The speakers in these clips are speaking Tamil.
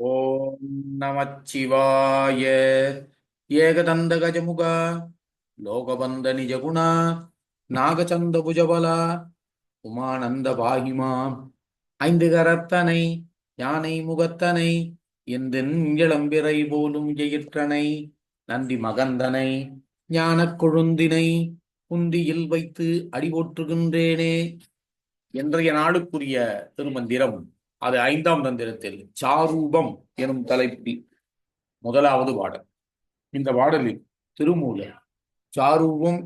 ஓம் நமச்சிவாய ஏகதந்த கஜமுக லோகபந்த நிஜகுண நாகச்சந்த புஜபல உமானந்த பாகிமாம் ஐந்து கரத்தனை யானை முகத்தனை எந்தென் இளம்பிறை போலும் எயிற்றனை நந்தி மகந்தனை ஞானக் கொழுந்தினை குந்தியில் வைத்து அடிபோற்றுகின்றேனே இன்றைய நாளுக்குரிய திருமந்திரம். அது ஐந்தாம் தந்திரத்தில் சாரூபம் எனும் தலைப்பில் முதலாவது பாடல். இந்த பாடலில் திருமூலர் சாரூபம்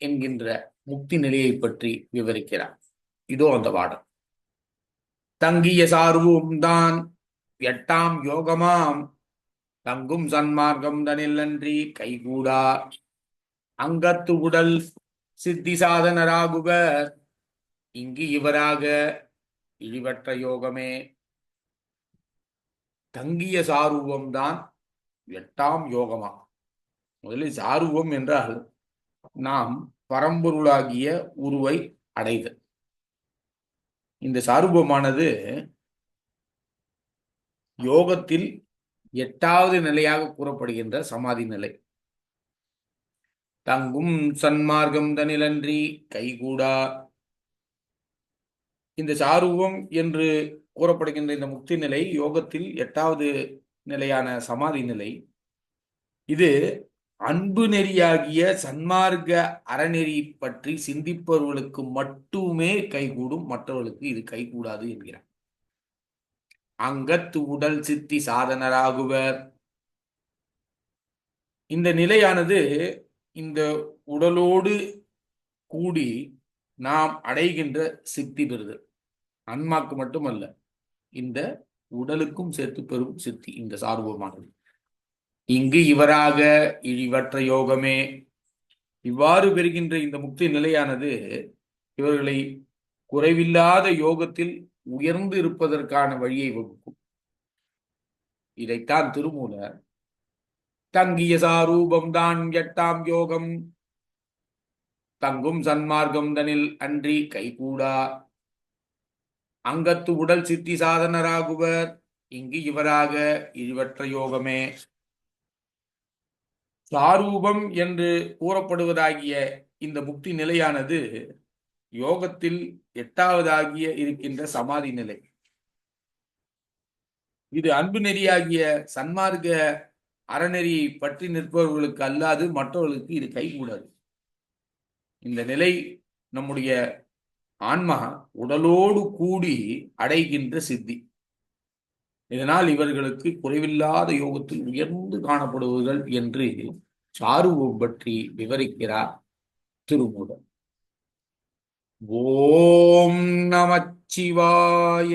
என்கின்ற முக்தி நிலையை பற்றி விவரிக்கிறார். இதோ அந்த பாடல். தங்கிய சார்வம் தான் எட்டாம் யோகமாம். தங்கும் சன்மார்க்கம் தனில்லன்றி கைகூடா. அங்கத்து உடல் சித்தி சாதனராகுவர் இங்கு இவராக இழிவற்ற யோகமே. தங்கிய சாரூபம் தான் எட்டாம் யோகமா. முதலில் சாரூபம் என்றால் நாம் பரம்பொருளாகிய உருவை அடைதல். இந்த சாரூபமானது யோகத்தில் எட்டாவது நிலையாக கூறப்படுகின்ற சமாதி நிலை. தங்கும் சன்மார்க்கம் தனிலன்றி கைகூடா இந்த சாரூபம் என்று கூறப்படுகின்ற இந்த முக்தி நிலை யோகத்தில் எட்டாவது நிலையான சமாதி நிலை. இது அன்பு நெறியாகிய சன்மார்க்க அறநெறி பற்றி சிந்திப்பவர்களுக்கு மட்டுமே கைகூடும் மற்றவர்களுக்கு இது கைகூடாது என்கிறார். அங்கத்து உடல் சித்தி சாதனராகுவர். இந்த நிலையானது இந்த உடலோடு கூடி நாம் அடைகின்ற சித்தி பெறுதல். அன்மாக்கு மட்டுமல்ல இந்த உடலுக்கும் சேர்த்து பெறும் சித்தி இந்த சார்பமானது இங்கு இவராக இழிவற்ற யோகமே. இவ்வாறு பெறுகின்ற இந்த முக்தி நிலையானது இவர்களை குறைவில்லாத யோகத்தில் உயர்ந்து இருப்பதற்கான வழியை வகுக்கும். இதைத்தான் திருமூலர் தங்கிய சாரூபம் தான் எட்டாம் யோகம். தங்கும் சன்மார்க்கம் தனில் அன்றி கைகூடா. அங்கத்து உடல் சித்தி சாதனராகுவர் இங்கு இவராக இழிவற்ற யோகமே. சாரூபம் என்று கூறப்படுவதாகிய இந்த முக்தி நிலையானது யோகத்தில் எட்டாவதாகிய இருக்கின்ற சமாதி நிலை. இது அன்பு நெறியாகிய சன்மார்க்க அறநெறியை பற்றி நிற்பவர்களுக்கு அல்லாது மற்றவர்களுக்கு இது கைகூடாது. இந்த நிலை நம்முடைய ஆன்மா உடலோடு கூடி அடைகின்ற சித்தி. இதனால் இவர்களுக்கு குறைவில்லாத யோகத்தில் உயர்ந்து காணப்படுவர்கள் என்று சாருவம் பற்றி விவரிக்கிறார் திருமுடன் ஓம் நமச்சிவாய